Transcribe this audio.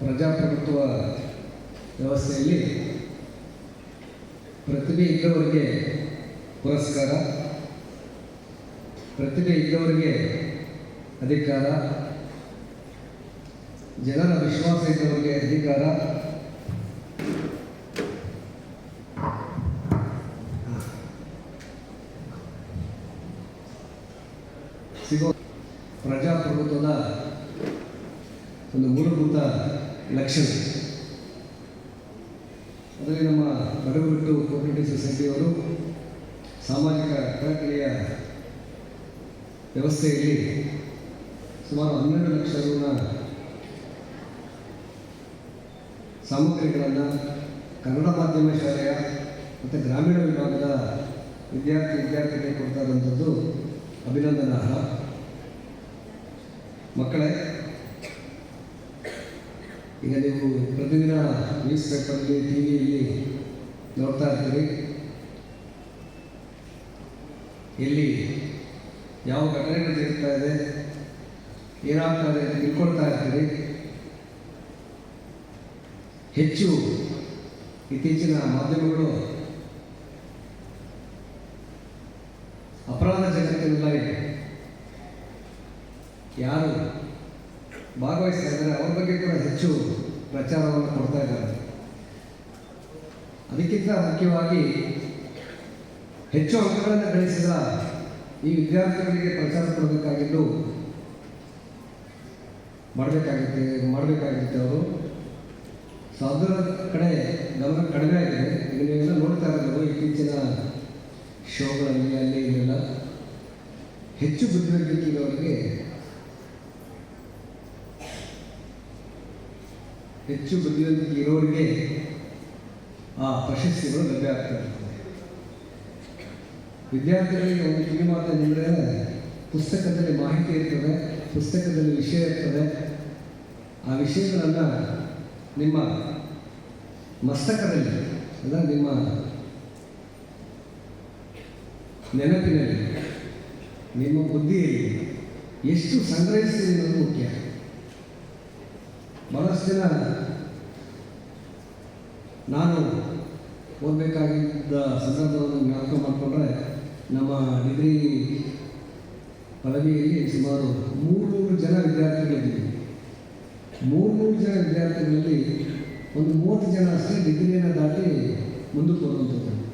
ಪ್ರಜಾಪ್ರಭುತ್ವ ವ್ಯವಸ್ಥೆಯಲ್ಲಿ ಪ್ರತಿಭೆ ಇದ್ದವರಿಗೆ ಪುರಸ್ಕಾರ, ಪ್ರತಿಭೆ ಇದ್ದವರಿಗೆ ಅಧಿಕಾರ, ಜನರ ವಿಶ್ವಾಸ ಇದ್ದವರಿಗೆ ಅಧಿಕಾರ. ಸಿಗೋ ಪ್ರಜಾಪ್ರಭುತ್ವದ ಒಂದು ಮೂಲಭೂತ ಲಕ್ಷಣ ಅದರಲ್ಲಿ ನಮ್ಮ ಬಡವಬಿಟ್ಟು ಕೋಪರೇಟಿವ್ ಸೊಸೈಟಿಯವರು ಸಾಮಾಜಿಕ ಕಳಕಳಿಯ ವ್ಯವಸ್ಥೆಯಲ್ಲಿ ಸುಮಾರು ಹನ್ನೆರಡು ಲಕ್ಷ ರುನ ಸಾಮಗ್ರಿಗಳನ್ನು ಕನ್ನಡ ಮಾಧ್ಯಮ ಶಾಲೆಯ ಮತ್ತು ಗ್ರಾಮೀಣ ವಿಭಾಗದ ವಿದ್ಯಾರ್ಥಿ ವಿದ್ಯಾರ್ಥಿಗಳಿಗೆ ಕೊಡ್ತಾ ಇರುವಂಥದ್ದು ಅಭಿನಂದನಾರ್ಹ. ಮಕ್ಕಳೇ ಈಗ ನೀವು ಪ್ರತಿದಿನ ನ್ಯೂಸ್ ಪೇಪರಲ್ಲಿ ಟಿ ವಿಯಲ್ಲಿ ನೋಡ್ತಾ ಇರ್ತೀರಿ. ಎಲ್ಲಿ ಯಾವ ಘಟನೆಗಳು ಇರ್ತಾ ಇದೆ, ಏನಾಗ್ತಾ ಇದೆ ತಿಳ್ಕೊಳ್ತಾ ಇರ್ತೀರಿ. ಹೆಚ್ಚು ಇತ್ತೀಚಿನ ಮಾಧ್ಯಮಗಳು ಅಪರಾಧ ಜಗತ್ತಿನಲ್ಲಿ ಯಾರು ಭಾಗವಹಿಸ್ತಾ ಇದ್ದಾರೆ ಅವ್ರ ಬಗ್ಗೆ ಕೂಡ ಹೆಚ್ಚು ಪ್ರಚಾರವನ್ನು ಕೊಡ್ತಾ ಇದ್ದಾರೆ. ಅದಕ್ಕಿಂತ ಮುಖ್ಯವಾಗಿ ಹೆಚ್ಚು ಅಂಕಗಳನ್ನು ಗಳಿಸಿದ ಈ ವಿದ್ಯಾರ್ಥಿಗಳಿಗೆ ಪ್ರಚಾರ ಕೊಡಬೇಕಾಗಿದ್ದು, ಮಾಡಬೇಕಾಗುತ್ತೆ, ಮಾಡಬೇಕಾಗಿತ್ತು ಅವರು. ಸಾವಿರ ಕಡೆ ಗಮನ ಕಡಿಮೆ ಆಗಿದೆ. ಈಗ ನೀವೆಲ್ಲ ನೋಡ್ತಾ ಇರೋದು ಇತ್ತೀಚಿನ ಶೋಗಳಲ್ಲಿ ಅಲ್ಲಿ ಇಲ್ಲೆಲ್ಲ. ಹೆಚ್ಚು ಬುದ್ಧಿವಂತಿಕೆ ಇರೋರಿಗೆ ಹೆಚ್ಚು ಬುದ್ಧಿವಂತಿಕೆ ಇರೋರಿಗೆ ಆ ಪ್ರಶಸ್ತಿಗಳು ಲಭ್ಯ ಆಗ್ತದೆ. ವಿದ್ಯಾರ್ಥಿಗಳಿಗೆ ಒಂದು ಕಿವಿ ಮಾತು ಅಂದರೆ ಪುಸ್ತಕದಲ್ಲಿ ಮಾಹಿತಿ ಇರ್ತದೆ, ಪುಸ್ತಕದಲ್ಲಿ ವಿಷಯ ಇರ್ತದೆ. ಆ ವಿಷಯಗಳನ್ನು ನಿಮ್ಮ ಮಸ್ತಕದಲ್ಲಿ ಅಂದರೆ ನಿಮ್ಮ ನೆನಪಿನಲ್ಲಿ, ನಿಮ್ಮ ಬುದ್ಧಿಯಲ್ಲಿ ಎಷ್ಟು ಸಂಗ್ರಹಿಸ್ತೀರಿ ಅನ್ನೋದು ಮುಖ್ಯ. ಜನ ನಾನು ಓದಬೇಕಾಗಿದ್ದ ಸಂದರ್ಭವನ್ನು ಜ್ಞಾಪಕ ಮಾಡಿಕೊಂಡ್ರೆ ನಮ್ಮ ಡಿಗ್ರಿ ಪದವಿಯಲ್ಲಿ ಸುಮಾರು ಮೂರ್ನೂರು ಜನ ವಿದ್ಯಾರ್ಥಿಗಳಿದ್ದೀವಿ. ಮೂರ್ನೂರು ಜನ ವಿದ್ಯಾರ್ಥಿಗಳಲ್ಲಿ ಒಂದು ಮೂವತ್ತು ಜನ ಅಷ್ಟೇ ಡಿಗ್ರಿಯನ್ನು ದಾಟಿ ಮುಂದಕ್ಕೆ ಹೋದಂಥದ್ದು.